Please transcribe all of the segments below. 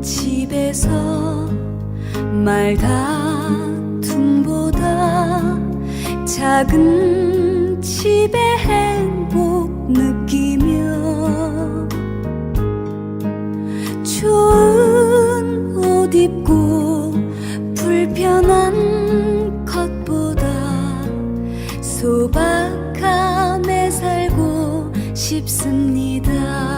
집에서 말다툼보다 작은 집의 행복 느끼며 좋은 옷 입고 불편한 것보다 소박함에 살고 싶습니다.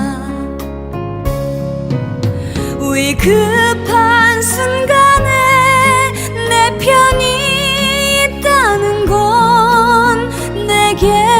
급한 순간에 내 편이 있다는 건 내게